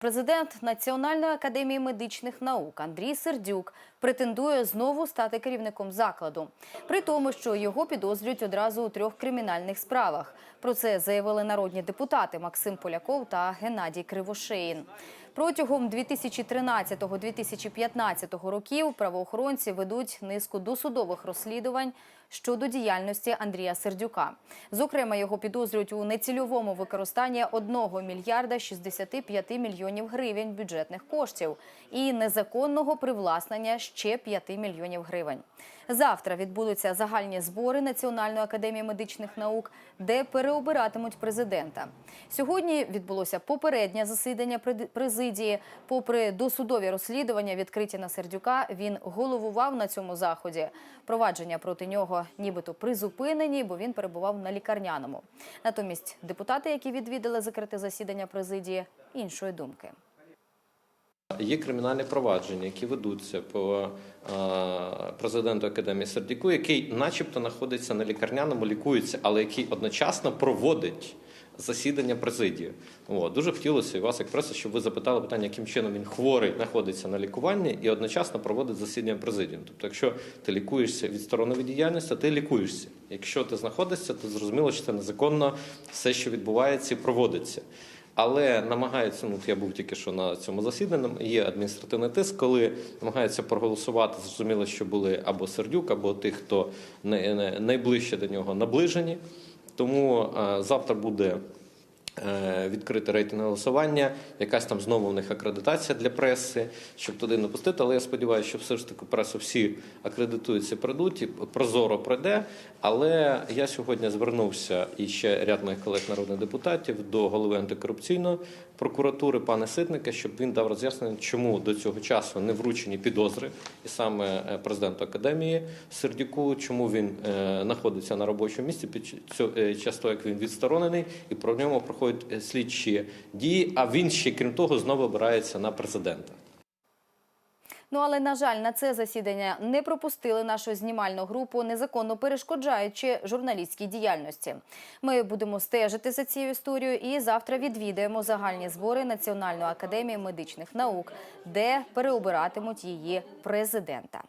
Президент Національної академії медичних наук Андрій Сердюк претендує знову стати керівником закладу, при тому, що його підозрюють одразу у трьох кримінальних справах. Про це заявили народні депутати Максим Поляков та Геннадій Кривошеїн. Протягом 2013-2015 років правоохоронці ведуть низку досудових розслідувань щодо діяльності Андрія Сердюка. Зокрема, його підозрюють у нецільовому використанні 1 мільярда 65 мільйонів гривень бюджетних коштів і незаконного привласнення ще 5 мільйонів гривень. Завтра відбудуться загальні збори Національної академії медичних наук, де переобиратимуть президента. Сьогодні відбулося попереднє засідання президії. Попри досудові розслідування, відкриті на Сердюка, він головував на цьому заході. Провадження проти нього нібито призупинені, бо він перебував на лікарняному. Натомість депутати, які відвідали закрите засідання президії, іншої думки. Є кримінальні провадження, які ведуться по е, президенту академії Сердюку, який, начебто, знаходиться на лікарняному, лікується, але який одночасно проводить засідання президії. О, дуже хотілося і вас, як преса, щоб ви запитали питання, яким чином він хворий знаходиться на лікуванні і одночасно проводить засідання президії. Тобто, якщо ти лікуєшся від сторони від діяльності, ти лікуєшся. Якщо ти знаходишся, то зрозуміло, що це незаконно все, що відбувається, і проводиться. Але намагаються, ну я був тільки що на цьому засіданні, є адміністративний тиск, коли намагаються проголосувати. Зрозуміло, що були або Сердюк, або тих, хто най- най- найближче до нього наближені. Тому е, завтра буде відкрите рейтингове голосування, якась там знову в них акредитація для преси, щоб туди не пустити. Але я сподіваюся, що все ж таки пресу всі акредитуються, прийдуть і прозоро пройде. Але я сьогодні звернувся і ще ряд моїх колег народних депутатів до голови антикорупційної прокуратури пана Ситника, щоб він дав роз'яснення, чому до цього часу не вручені підозри, і саме е, президенту академії Сердюку, чому він е, знаходиться на робочому місці під е, час того, як він відсторонений, і про ньому проходять е, слідчі дії. А він ще крім того знову обирається на президента. Ну але на жаль, на це засідання не пропустили нашу знімальну групу, незаконно перешкоджаючи журналістській діяльності. Ми будемо стежити за цією історією і завтра відвідаємо загальні збори Національної академії медичних наук, де переобиратимуть її президента.